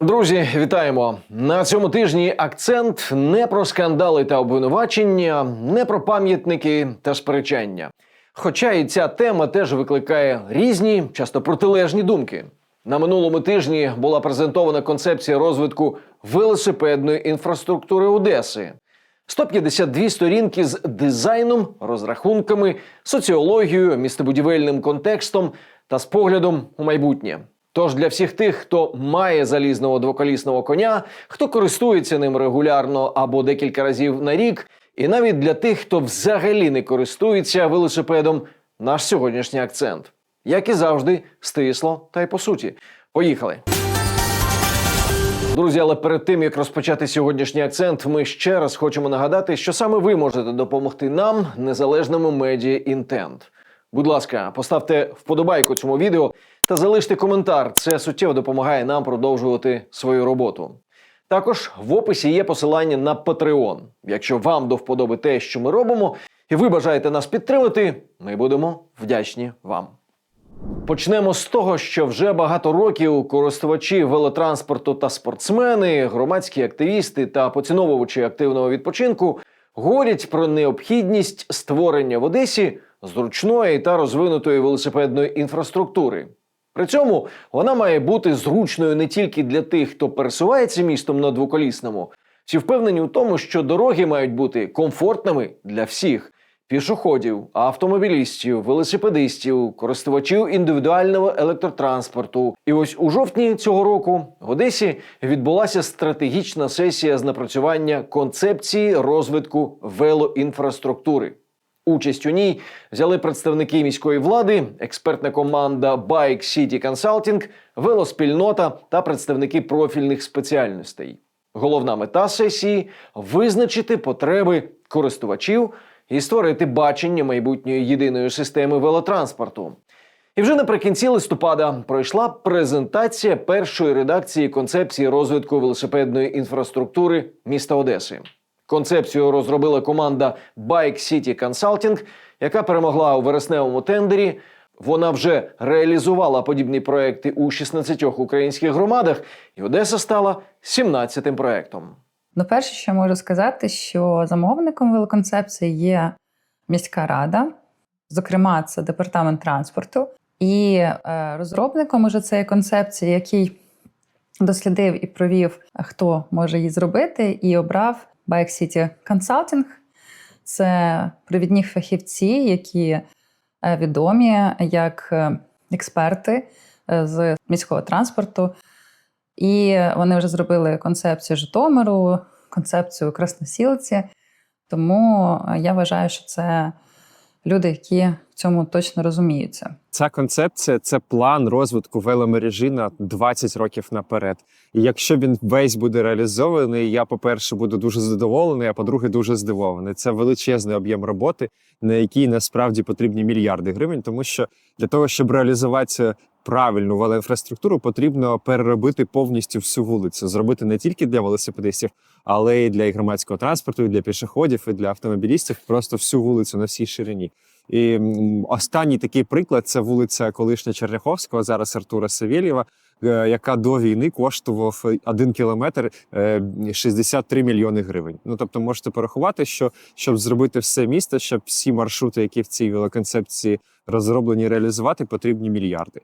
Друзі, вітаємо на цьому тижні. Акцент не про скандали та обвинувачення, не про пам'ятники та сперечання. Хоча і ця тема теж викликає різні, часто протилежні думки. На минулому тижні була презентована концепція розвитку велосипедної інфраструктури Одеси. 152 сторінки з дизайном, розрахунками, соціологією, містобудівельним контекстом та з поглядом у майбутнє. Тож для всіх тих, хто має залізного двоколісного коня, хто користується ним регулярно або декілька разів на рік, і навіть для тих, хто взагалі не користується велосипедом, наш сьогоднішній акцент. Як і завжди, стисло та й по суті. Поїхали! Друзі, але перед тим як розпочати сьогоднішній акцент, ми ще раз хочемо нагадати, що саме ви можете допомогти нам, незалежному медіа інтент. Будь ласка, поставте вподобайку цьому відео та залиште коментар. Це суттєво допомагає нам продовжувати свою роботу. Також в описі є посилання на Patreon. Якщо вам до вподоби те, що ми робимо, і ви бажаєте нас підтримати, ми будемо вдячні вам. Почнемо з того, що вже багато років користувачі велотранспорту та спортсмени, громадські активісти та поціновувачі активного відпочинку говорять про необхідність створення в Одесі зручної та розвинутої велосипедної інфраструктури. При цьому вона має бути зручною не тільки для тих, хто пересувається містом на двоколісному, всі впевнені у тому, що дороги мають бути комфортними для всіх пішоходів, автомобілістів, велосипедистів, користувачів індивідуального електротранспорту. І ось у жовтні цього року в Одесі відбулася стратегічна сесія з напрацювання концепції розвитку велоінфраструктури. Участь у ній взяли представники міської влади, експертна команда Bike City Consulting, велоспільнота та представники профільних спеціальностей. Головна мета сесії визначити потреби користувачів і створити бачення майбутньої єдиної системи велотранспорту. І вже наприкінці листопада пройшла презентація першої редакції концепції розвитку велосипедної інфраструктури міста Одеси. Концепцію розробила команда Bike City Consulting, яка перемогла у вересневому тендері. Вона вже реалізувала подібні проекти у 16 українських громадах, і Одеса стала 17-тим проектом. Ну, перше, що можу сказати, що замовником велоконцепції є міська рада, зокрема, це департамент транспорту, і е, розробником уже цієї концепції, який дослідив і провів, хто може її зробити, і обрав Bike City Consulting. Це провідні фахівці, які е, відомі як е, експерти е, з міського транспорту. І вони вже зробили концепцію Житомиру, концепцію Красносілці. Тому я вважаю, що це люди, які в цьому точно розуміються. Ця концепція це план розвитку веломережі на 20 років наперед. І якщо він весь буде реалізований, я, по-перше, буду дуже задоволений, а по-друге, дуже здивований. Це величезний об'єм роботи, на який насправді потрібні мільярди гривень, тому що для того, щоб реалізувати правильну велоінфраструктуру, потрібно переробити повністю всю вулицю, зробити не тільки для велосипедистів, але й для громадського транспорту, і для пішоходів, і для автомобілістів. Просто всю вулицю на всій ширині. І останній такий приклад це вулиця колишня Черняховського, зараз Артура Савєлєва, е, яка до війни коштував один кілометр е, 63 мільйони гривень. Ну тобто, можете порахувати, що щоб зробити все місто, щоб всі маршрути, які в цій велоконцепції розроблені, реалізувати, потрібні мільярди.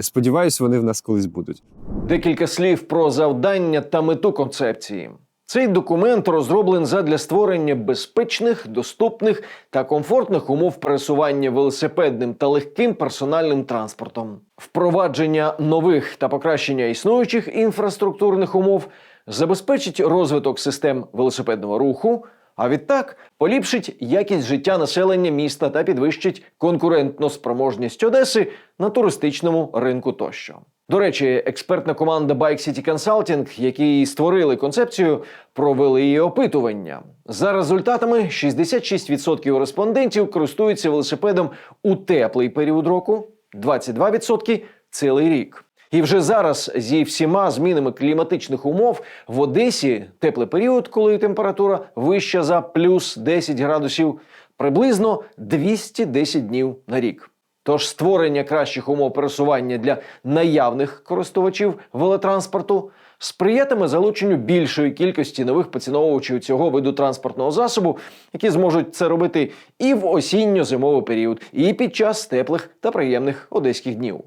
Сподіваюсь, вони в нас колись будуть. Декілька слів про завдання та мету концепції. Цей документ розроблений задля створення безпечних, доступних та комфортних умов пересування велосипедним та легким персональним транспортом, впровадження нових та покращення існуючих інфраструктурних умов, забезпечить розвиток систем велосипедного руху. А відтак поліпшить якість життя населення міста та підвищить конкурентну спроможність Одеси на туристичному ринку тощо. До речі, експертна команда Bike City Consulting, які створили концепцію, провели її опитування. За результатами, 66% респондентів користуються велосипедом у теплий період року, 22% – цілий рік. І вже зараз зі всіма змінами кліматичних умов в Одесі теплий період, коли температура вища за плюс 10 градусів, приблизно 210 днів на рік. Тож створення кращих умов пересування для наявних користувачів велотранспорту сприятиме залученню більшої кількості нових поціновувачів цього виду транспортного засобу, які зможуть це робити і в осінньо-зимовий період, і під час теплих та приємних одеських днів.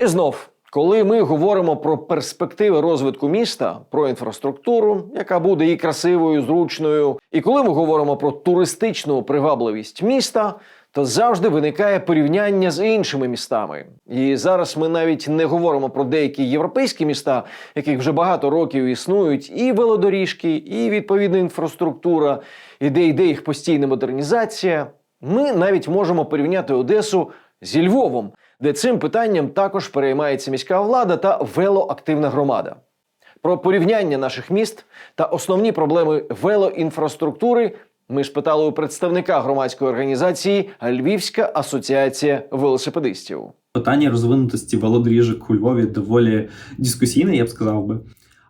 І знов, коли ми говоримо про перспективи розвитку міста, про інфраструктуру, яка буде і красивою, зручною, і коли ми говоримо про туристичну привабливість міста, то завжди виникає порівняння з іншими містами. І зараз ми навіть не говоримо про деякі європейські міста, яких вже багато років існують, і велодоріжки, і відповідна інфраструктура, і де йде їх постійна модернізація. Ми навіть можемо порівняти Одесу зі Львовом, де цим питанням також переймається міська влада та велоактивна громада. Про порівняння наших міст та основні проблеми велоінфраструктури ми ж питали у представника громадської організації Львівська асоціація велосипедистів. питання розвинутості велодоріжок у Львові доволі дискусійне, я б сказав би.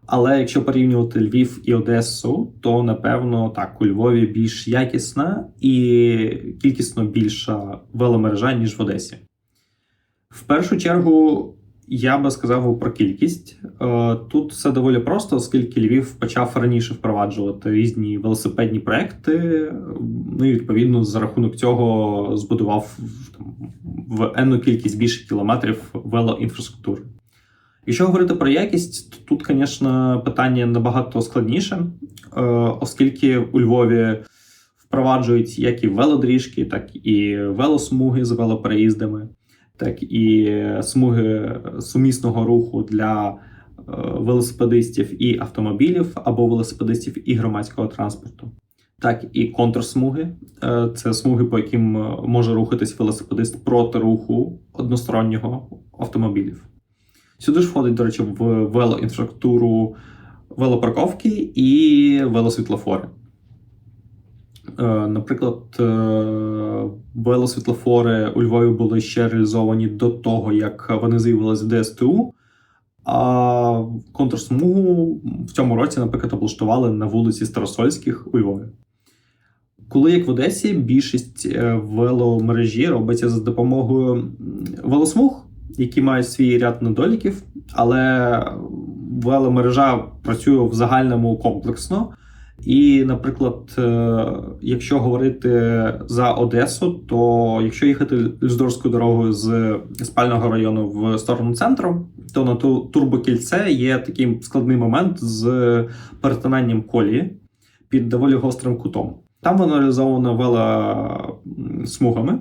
Але якщо порівнювати Львів і Одесу, то напевно так у Львові більш якісна і кількісно більша веломережа, ніж в Одесі. В першу чергу я би сказав про кількість. Е, Тут все доволі просто, оскільки Львів почав раніше впроваджувати різні велосипедні проекти. Ну і відповідно за рахунок цього збудував там, в енну кількість більше кілометрів велоінфраструктури. Якщо говорити про якість, то тут, звісно, питання набагато складніше, е, оскільки у Львові впроваджують як і велодоріжки, так і велосмуги з велопереїздами, так і смуги сумісного руху для е, велосипедистів і автомобілів або велосипедистів і громадського транспорту. Так і контрсмуги Е, це смуги, по яким е, може рухатись велосипедист проти руху одностороннього автомобілів. Сюди ж входить, до речі, в велоінфраструктуру велопарковки і велосвітлофори. Е, Наприклад, е, велосвітлофори у Львові були ще реалізовані до того, як вони з'явилися в ДСТУ. А контрсмугу в цьому році, наприклад, облаштували на вулиці Старосольських у Львові. Коли як в Одесі, більшість е, веломережі робиться за допомогою велосмуг, які мають свій ряд недоліків, але веломережа працює в загальному комплексно. І, наприклад, е, якщо говорити за Одесу, то якщо їхати Люздорською дорогою з спального району в сторону центру, то на ту турбокільце є такий складний момент з перетинанням колії під доволі гострим кутом. Там воно реалізовано велосмугами.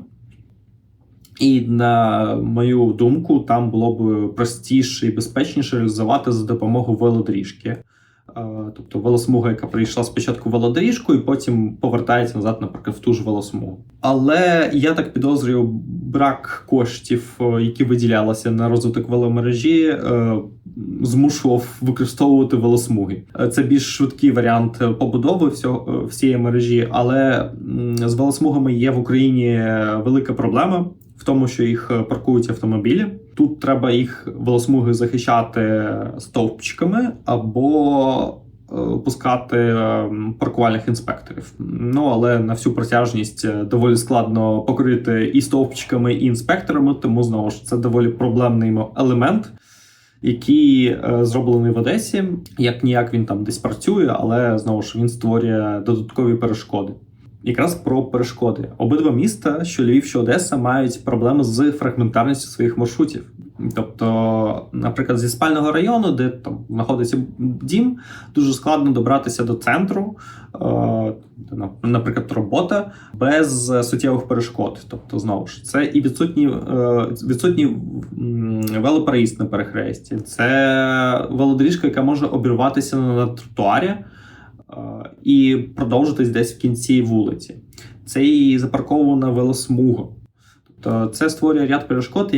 І на мою думку, там було б простіше і безпечніше реалізувати за допомогою велодоріжки. Тобто велосмуга, яка прийшла спочатку велодоріжку, і потім повертається назад, наприклад, в ту ж велосмугу. Але я так підозрюю, брак коштів, е, які виділялися на розвиток веломережі, е, змушував використовувати велосмуги. Е, Це більш швидкий варіант побудови всього, всієї мережі, але з велосмугами є в Україні велика проблема в тому, що їх паркують автомобілі. Тут треба їх велосмуги захищати стовпчиками або е, пускати е, паркувальних інспекторів. Ну але на всю протяжність е, доволі складно покрити і стовпчиками, і інспекторами, тому знову ж це доволі проблемний елемент. Який е, зроблений в Одесі, як ніяк він там десь працює, але знову ж він створює додаткові перешкоди. Якраз про перешкоди. Обидва міста, що Львів, що Одеса, мають проблеми з фрагментарністю своїх маршрутів. Тобто, наприклад, зі спального району, де там знаходиться дім, дуже складно добратися до центру, е, наприклад, робота без суттєвих перешкод. Тобто, знову ж це і відсутні, е, відсутній м, велопереїзд на перехресті, це велодоріжка, яка може обірватися на тротуарі е, і продовжитись десь в кінці вулиці. Це і запаркована велосмуга. Тобто це створює ряд перешкод,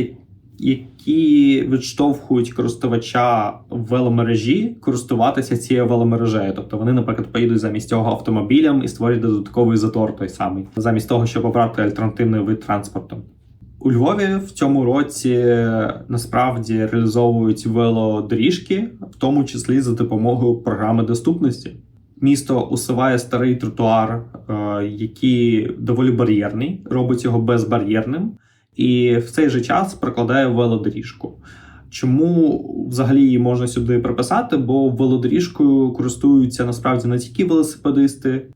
які відштовхують користувача веломережі користуватися цією веломережею. Тобто вони, наприклад, поїдуть замість цього автомобілям і створять додатковий затор той самий, замість того, щоб обрати альтернативний вид транспорту. У Львові в цьому році насправді реалізовують велодоріжки, в тому числі за допомогою програми доступності. Місто усуває старий тротуар, е, який доволі бар'єрний, робить його безбар'єрним і в цей же час прокладає велодоріжку. Чому взагалі її можна сюди приписати? Бо велодоріжкою користуються насправді не тільки велосипедисти,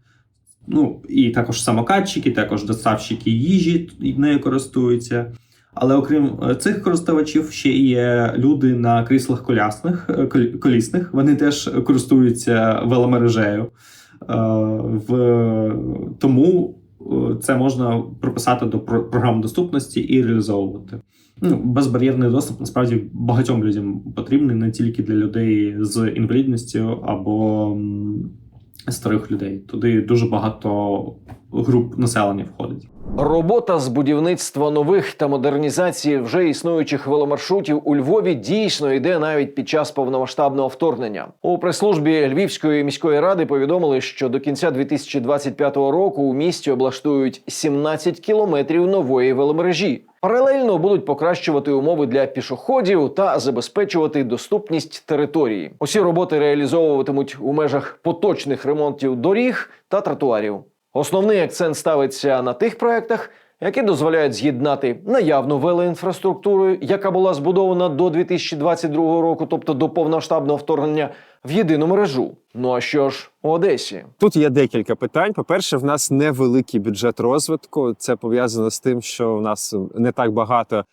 ну і також самокатчики, також доставщики їжі нею користуються. Але окрім е, цих користувачів, ще є люди на кріслах колясних е, колісних. Вони теж користуються веломережею. Е, тому це можна прописати до про- програм доступності і реалізовувати. Ну, безбар'єрний доступ насправді багатьом людям потрібний, не тільки для людей з інвалідністю або старих людей. Туди дуже багато груп населення входить. Робота з будівництва нових та модернізації вже існуючих веломаршрутів у Львові дійсно йде навіть під час повномасштабного вторгнення. У прес-службі Львівської міської ради повідомили, що до кінця 2025 року у місті облаштують 17 кілометрів нової веломережі. Паралельно будуть покращувати умови для пішоходів та забезпечувати доступність території. Усі роботи реалізовуватимуть у межах поточних ремонтів доріг та тротуарів. Основний акцент ставиться на тих проектах, які дозволяють з'єднати наявну велоінфраструктуру, яка була збудована до 2022 року, тобто до повномасштабного вторгнення, в єдину мережу. Ну а що ж у Одесі? Тут є декілька питань. По-перше, в нас невеликий бюджет розвитку. Це пов'язано з тим, що в нас не так багато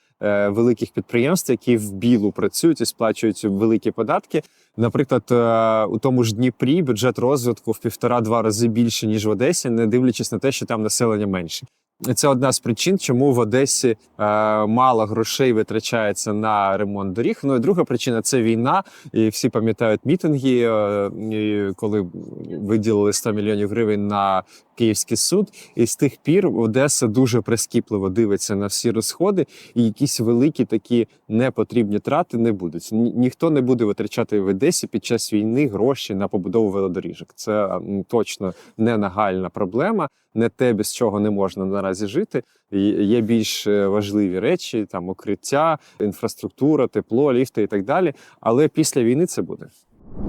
великих підприємств, які в білу працюють і сплачують великі податки. Наприклад, е, у тому ж Дніпрі бюджет розвитку в півтора-два рази більше ніж в Одесі, не дивлячись на те, що там населення менше. Це одна з причин, чому в Одесі е, мало грошей витрачається на ремонт доріг. Ну і друга причина це війна. І всі пам'ятають мітинги, е, коли виділили 100 мільйонів гривень на Київський суд. І з тих пір Одеса дуже прискіпливо дивиться на всі розходи, і якісь великі такі непотрібні трати не будуть. Ні- ніхто не буде витрачати в Одесі під час війни гроші на побудову велодоріжок. Це точно не нагальна проблема, не те, без чого не можна наразі жити. Є більш е, важливі речі, там укриття, інфраструктура, тепло, ліфти і так далі. Але після війни це буде.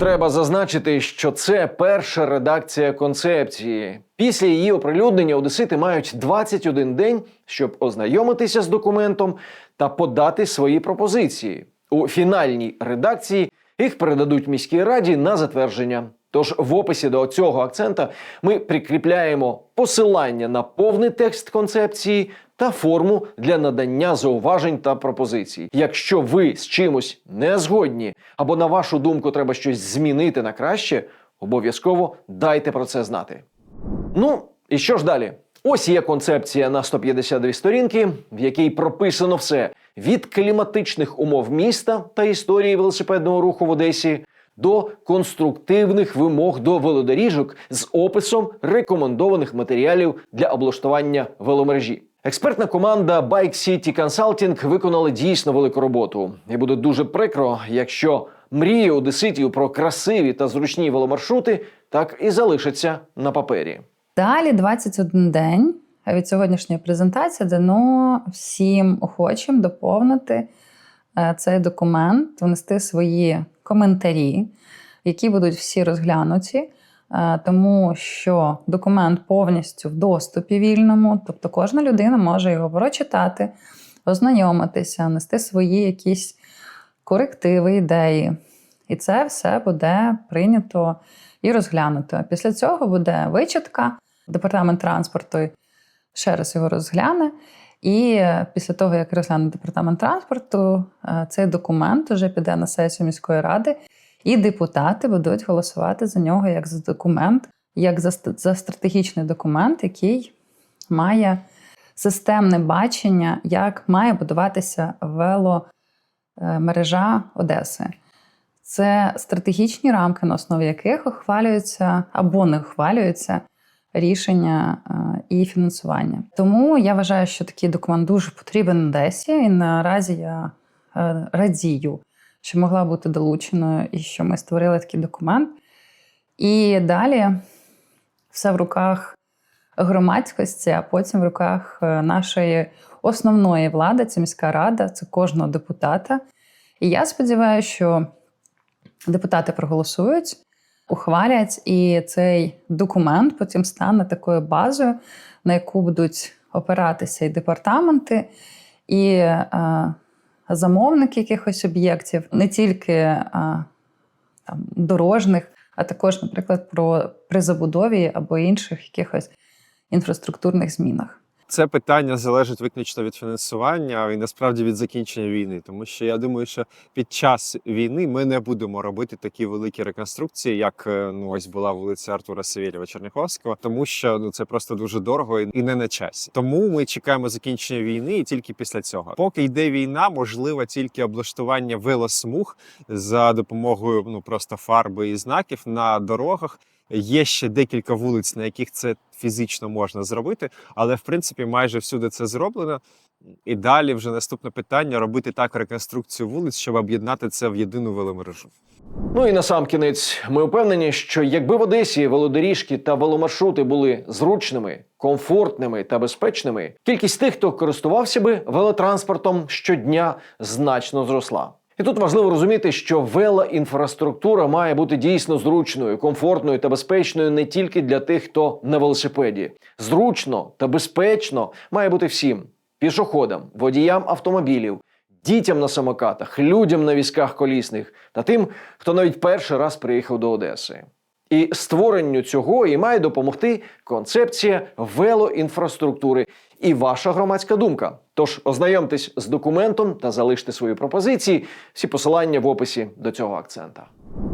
Треба зазначити, що це перша редакція концепції. Після її оприлюднення одесити мають 21 день, щоб ознайомитися з документом та подати свої пропозиції. У фінальній редакції їх передадуть міській раді на затвердження. Тож в описі до цього акцента ми прикріпляємо посилання на повний текст концепції та форму для надання зауважень та пропозицій. Якщо ви з чимось не згодні, або на вашу думку треба щось змінити на краще, обов'язково дайте про це знати. Ну і що ж далі? Ось є концепція на 152 сторінки, в якій прописано все від кліматичних умов міста та історії велосипедного руху в Одесі до конструктивних вимог до велодоріжок з описом рекомендованих матеріалів для облаштування веломережі. Експертна команда Bike City Consulting виконала дійсно велику роботу, і буде дуже прикро, якщо мрії одеситів про красиві та зручні веломаршрути так і залишаться на папері. Далі 21 день від сьогоднішньої презентації дано всім охочим доповнити е, цей документ, внести свої коментарі, які будуть всі розглянуті, тому що документ повністю в доступі вільному, тобто кожна людина може його прочитати, ознайомитися, нести свої якісь корективи, ідеї. І це все буде прийнято і розглянуто. Після цього буде вичитка. Департамент транспорту ще раз його розгляне. І після того, як розгляне департамент транспорту, е, цей документ вже піде на сесію міської ради, і депутати будуть голосувати за нього як за документ, як за, за стратегічний документ, який має системне бачення, як має будуватися веломережа Одеси. Це стратегічні рамки, на основі яких ухвалюються або не ухвалюються рішення е, і фінансування. Тому я вважаю, що такий документ дуже потрібен Одесі, і наразі я е, радію, що могла бути долученою і що ми створили такий документ. І далі все в руках громадськості, а потім в руках е, нашої основної влади, це міська рада, це кожного депутата. І я сподіваюся, що депутати проголосують, ухвалять, і цей документ потім стане такою базою, на яку будуть опиратися і департаменти, і е, замовник якихось об'єктів, не тільки а, там, дорожних, а також, наприклад, про при забудові або інших якихось інфраструктурних змінах. Це питання залежить виключно від фінансування і насправді від закінчення війни, тому що я думаю, що під час війни ми не будемо робити такі великі реконструкції, як е, ну ось була вулиця Артура Савєлєва Черняховського, тому що ну це просто дуже дорого і не на часі. Тому ми чекаємо закінчення війни і тільки після цього. Поки йде війна, можливо тільки облаштування велосмуг за допомогою ну просто фарби і знаків на дорогах. Є ще декілька вулиць, на яких це фізично можна зробити, але в принципі майже всюди це зроблено. І далі вже наступне питання робити так реконструкцію вулиць, щоб об'єднати це в єдину веломережу. Ну і на сам кінець, ми впевнені, що якби в Одесі велодоріжки та веломаршрути були зручними, комфортними та безпечними, кількість тих, хто користувався би велотранспортом щодня, значно зросла. І тут важливо розуміти, що велоінфраструктура має бути дійсно зручною, комфортною та безпечною не тільки для тих, хто на велосипеді. Зручно та безпечно має бути всім: пішоходам, водіям автомобілів, дітям на самокатах, людям на візках колісних та тим, хто навіть перший раз приїхав до Одеси. І створенню цього і має допомогти концепція велоінфраструктури і ваша громадська думка. Тож ознайомтесь з документом та залиште свої пропозиції. Всі посилання в описі до цього акцента.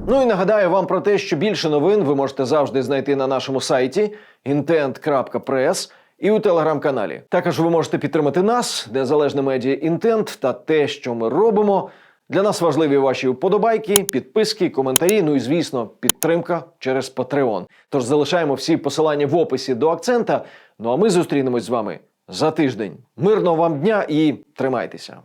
Ну і нагадаю вам про те, що більше новин ви можете завжди знайти на нашому сайті intent.press і у телеграм-каналі. Також ви можете підтримати нас, незалежне медіа Інтент та те, що ми робимо. Для нас важливі ваші вподобайки, підписки, коментарі. Ну і звісно, підтримка через Patreon. Тож залишаємо всі посилання в описі до акцента. Ну а ми зустрінемось з вами за тиждень. Мирного вам дня і тримайтеся!